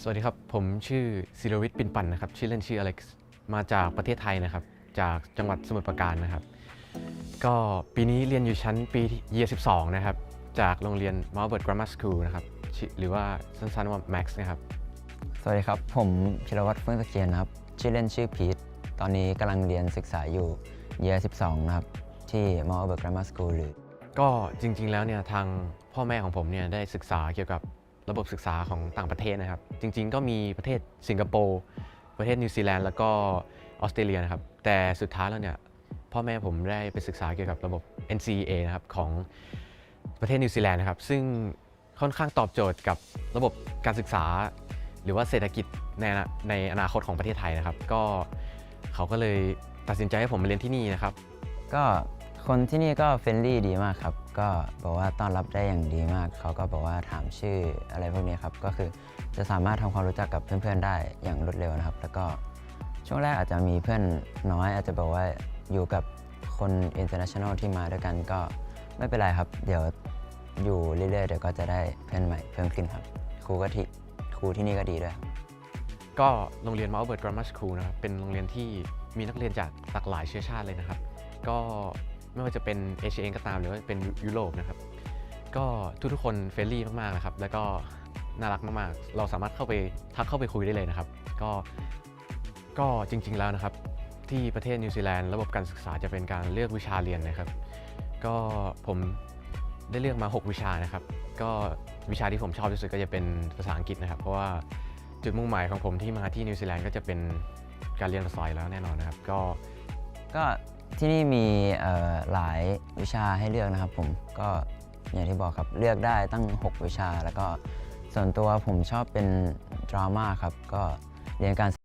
สวัสดีครับ ผมชื่อศิรวิทย์ปินปั่นนะครับ ชื่อเล่นชื่ออเล็กซ์ มาจากประเทศไทยนะครับ จากจังหวัดสมุทรปราการนะครับ ก็ปีนี้เรียนอยู่ชั้นปีเยีย12 นะครับ จากโรงเรียน Marlborough Grammar School นะครับชื่อหรือว่าสั้นๆว่า Max นะครับ สวัสดีครับ ผมพิรวัตรเฟื่องตะเกียนนะครับ ชื่อเล่นชื่อพีท ตอนนี้กำลังเรียนศึกษาอยู่เยีย12 นะครับ ที่มอเบิร์ก Grammar School หรือ ก็จริงๆ แล้วเนี่ยทางพ่อแม่ของผมเนี่ยได้ศึกษาเกี่ยวกับ ระบบศึกษาของต่างประเทศนะครับ จริง ๆ ก็มีประเทศสิงคโปร์ประเทศนิวซีแลนด์แล้วก็ออสเตรเลียนะครับ แต่สุดท้ายแล้วเนี่ยพ่อแม่ผมได้ไปศึกษาเกี่ยวกับระบบ NCEA นะครับของประเทศนิวซีแลนด์นะครับ ซึ่งค่อนข้างตอบโจทย์กับระบบการศึกษา หรือว่าเศรษฐกิจในในอนาคตของประเทศไทยนะครับ ก็เขาก็เลยตัดสินใจให้ผมมาเรียนที่นี่นะครับ ก็ คนที่นี่ก็เฟรนลี่ดีมากครับ ก็บอกว่าต้อนรับได้อย่างดีมาก เขาก็บอกว่าถามชื่ออะไรพวกนี้ครับ ก็คือจะสามารถทำความรู้จักกับเพื่อนๆได้อย่างรวดเร็วนะครับ แล้วก็ช่วงแรกอาจจะมีเพื่อนน้อยอาจจะบอกว่าอยู่กับคน international ที่มาด้วยกันก็ไม่เป็นไรครับ เดี๋ยวอยู่เรื่อยๆเดี๋ยวก็จะได้เพื่อนใหม่เพิ่มขึ้นครับ ครูก็ที่ครูที่นี่ก็ดีด้วยก็โรงเรียน m a l b e r t Grammar School นะครับเป็นโรงเรียนที่มีนักเรียนจากหลากหลายเชื้อชาติเลยนะครับ ก็ ไม่ว่าจะเป็นเอเชียเองก็ตามหรือว่าเป็นยุโรปนะครับ ก็ทุกๆคนเฟรนลี่มากๆนะครับ แล้วก็น่ารักมากๆ เราสามารถเข้าไปทักเข้าไปคุยได้เลยนะครับ ก็ก็จริงๆแล้วนะครับ ที่ประเทศนิวซีแลนด์ระบบการศึกษาจะเป็นการเลือกวิชาเรียนนะครับ ก็ผมได้เลือกมา 6 วิชานะครับ ก็วิชาที่ผมชอบที่สุดก็จะเป็นภาษาอังกฤษนะครับ เพราะว่าจุดมุ่งหมายของผมที่มาที่นิวซีแลนด์ก็จะเป็นการเรียนภาษาอยู่แล้วแน่นอนนะครับ ก็ก็ ที่นี่มีหลายวิชาให้เลือกนะครับผมก็อย่างที่บอกครับเลือกได้ตั้ง 6 วิชา แล้วก็ส่วนตัวผมชอบเป็นดราม่าครับก็เรียนการ